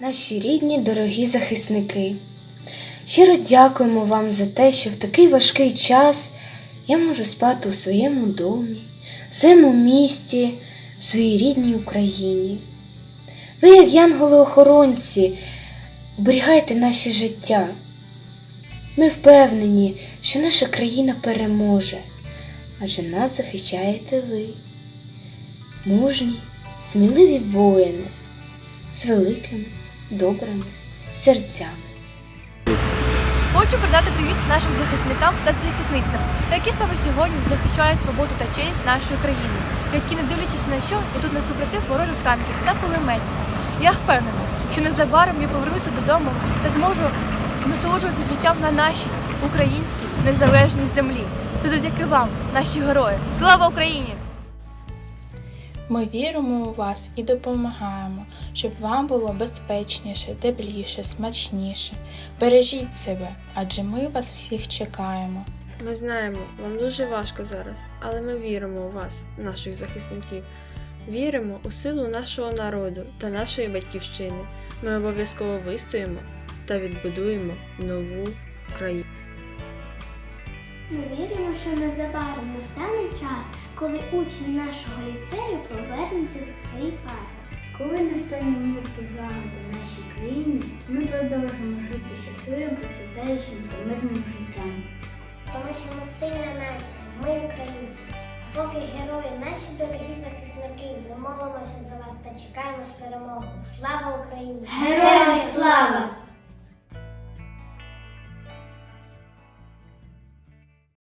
Наші рідні, дорогі захисники, щиро дякуємо вам за те, що в такий важкий час я можу спати у своєму домі, в своєму місті, в своїй рідній Україні. Ви, як янголи-охоронці, оберігайте наше життя. Ми впевнені, що наша країна переможе, адже нас захищаєте ви, мужні, сміливі воїни з великими добрими серцями. Хочу передати привіт нашим захисникам та захисницям, які саме сьогодні захищають свободу та честь нашої країни, які, не дивлячись на що, йдуть на супротив ворожих танків та кулеметів. Я впевнена, що незабаром я повернуся додому та зможу насолоджуватися життям на нашій українській незалежній землі. Це завдяки вам, наші герої. Слава Україні! Ми віримо у вас і допомагаємо, щоб вам було безпечніше, тепліше, смачніше. Бережіть себе, адже ми вас всіх чекаємо. Ми знаємо, вам дуже важко зараз, але ми віримо у вас, наших захисників. Віримо у силу нашого народу та нашої батьківщини. Ми обов'язково вистоїмо та відбудуємо нову країну. Ми віримо, що незабаром настане час, коли учні нашого ліцею повернуться за свої парти. Коли настане мир та злагода в нашій країні, ми продовжимо жити щасливим, процвітаючим та мирним життям. Тому що ми сильна нація, ми українці. Поки герої, наші дорогі захисники, ми молимося за вас та чекаємо з перемогою. Слава Україні! Героям слава!